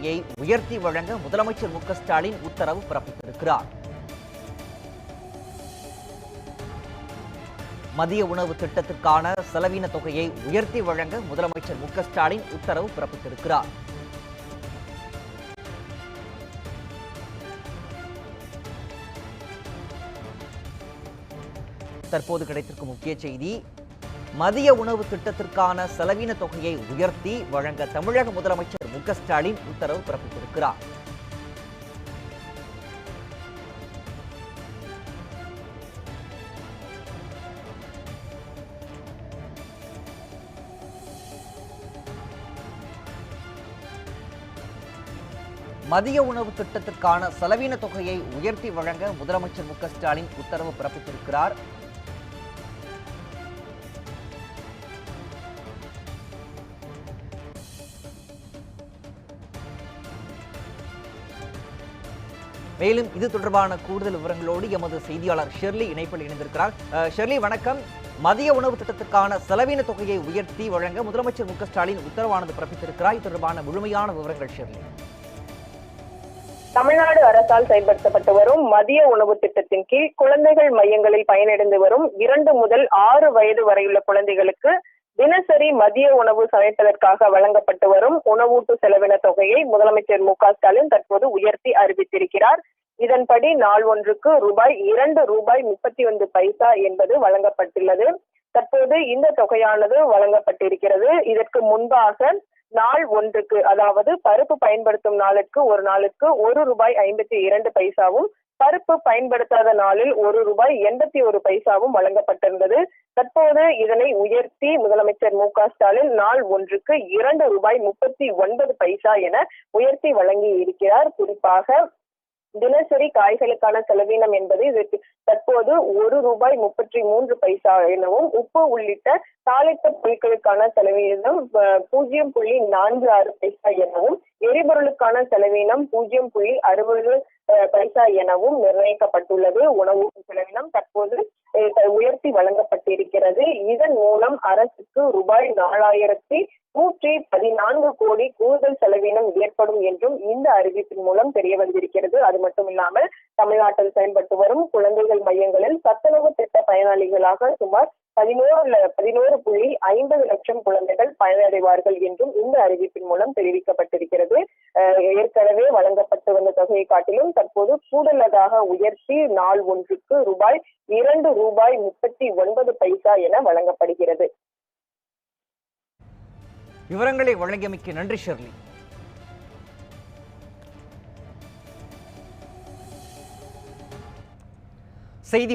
தொகையை உயர்த்தி வழங்க முதலமைச்சர் மு ஸ்டாலின் உத்தரவு பிறப்பித்திருக்கிறார். மதிய உணவு திட்டத்திற்கான செலவின தொகையை உயர்த்தி வழங்க முதலமைச்சர் மு ஸ்டாலின் உத்தரவு பிறப்பித்திருக்கிறார். தற்போது கிடைத்திருக்கும் முக்கிய செய்தி மதிய உணவு திட்டத்திற்கான செலவின தொகையை உயர்த்தி வழங்க தமிழக முதலமைச்சர் மு ஸ்டாலின் உத்தரவு பிறப்பித்திருக்கிறார். மதிய உணவு திட்டத்திற்கான செலவின தொகையை உயர்த்தி வழங்க முதலமைச்சர் மு ஸ்டாலின் உத்தரவு பிறப்பித்திருக்கிறார். மேலும் இது தொடர்பான கூடுதல் விவரங்களோடு எமது செய்தியாளர் ஷெர்லி இணைப்பில் இணைந்திருக்கிறார். ஷெர்லி வணக்கம். மதிய உணவு திட்டத்திற்கான செலவின தொகையை உயர்த்தி வழங்க முதலமைச்சர் மு ஸ்டாலின் உத்தரவானது பிறப்பித்திருக்கிறார். இது தொடர்பான முழுமையான விவரங்கள் ஷெர்லி. தமிழ்நாடு அரசால் செயல்படுத்தப்பட்டு வரும் மதிய உணவு திட்டத்தின் கீழ் குழந்தைகள் மையங்களில் பயனடைந்து வரும் இரண்டு முதல் ஆறு வயது வரையுள்ள குழந்தைகளுக்கு தினசரி மதிய உணவு சமைப்பதற்காக வழங்கப்பட்டு வரும் உணவூட்டு செலவின தொகையை முதலமைச்சர் மு ஸ்டாலின் தற்போது உயர்த்தி அறிவித்திருக்கிறார். இதன்படி நாள் ஒன்றுக்கு ரூபாய் இரண்டு ரூபாய் முப்பத்தி ஒன்று பைசா என்பது வழங்கப்பட்டுள்ளது. தற்போது இந்த தொகையானது வழங்கப்பட்டிருக்கிறது. இதற்கு முன்பாக நாள் ஒன்றுக்கு அதாவது பருப்பு பயன்படுத்தும் நாளுக்கு ஒரு நாளுக்கு ஒரு ரூபாய் ஐம்பத்தி இரண்டு பைசாவும் பருப்பு பயன்படுத்தாத நாளில் ஒரு ரூபாய் எண்பத்தி ஒரு பைசாவும் வழங்கப்பட்டிருந்தது. தற்போது இதனை உயர்த்தி முதலமைச்சர் மு க ஸ்டாலின் நாள் ஒன்றுக்கு இரண்டு ரூபாய் முப்பத்தி ஒன்பது பைசா என உயர்த்தி வழங்கி இருக்கிறார் குறிப்பாக தினசரி காய்களுக்கான செலவினம் என்பது இதற்கு தற்போது ஒரு ரூபாய் முப்பத்தி மூன்று பைசா எனவும் உப்பு உள்ளிட்ட தாளித்த பொருட்களுக்கான செலவினம் பூஜ்ஜியம் புள்ளி நான்கு ஆறு பைசா எனவும் எரிபொருளுக்கான செலவினம் பூஜ்ஜியம் புள்ளி அறுபது பைசா எனவும் நிர்ணயிக்கப்பட்டுள்ளது. உணவு செலவினம் தற்போது உயர்த்தி வழங்கப்பட்டிருக்கிறது. இதன் மூலம் அரசுக்கு ரூபாய் நாலாயிரத்தி நூற்றி பதினான்கு கோடி கூடுதல் செலவினம் ஏற்படும் என்றும் இந்த அறிவிப்பின் மூலம் தெரிய வந்திருக்கிறது. அது மட்டும் இல்லாமல் தமிழ்நாட்டில் செயல்பட்டு வரும் குழந்தைகள் மையங்களில் சத்துணவு திட்ட பயனாளிகளாக சுமார் பதினோரு பதினோரு புள்ளி ஐம்பது லட்சம் குழந்தைகள் பயனடைவார்கள் என்றும் இந்த அறிவிப்பின் மூலம் தெரிவிக்கப்பட்டிருக்கிறது. அஹ் ஏற்கனவே வழங்கப்பட்டு வந்த தொகையை காட்டிலும் தற்போது கூடுதலாக உயர்த்தி நாள் ஒன்றுக்கு ரூபாய் இரண்டு ரூபாய் முப்பத்தி ஒன்பது பைசா என வழங்கப்படுகிறது. விவரங்களை வழங்கியமைக்கு நன்றி ஷெர்லி. செய்தி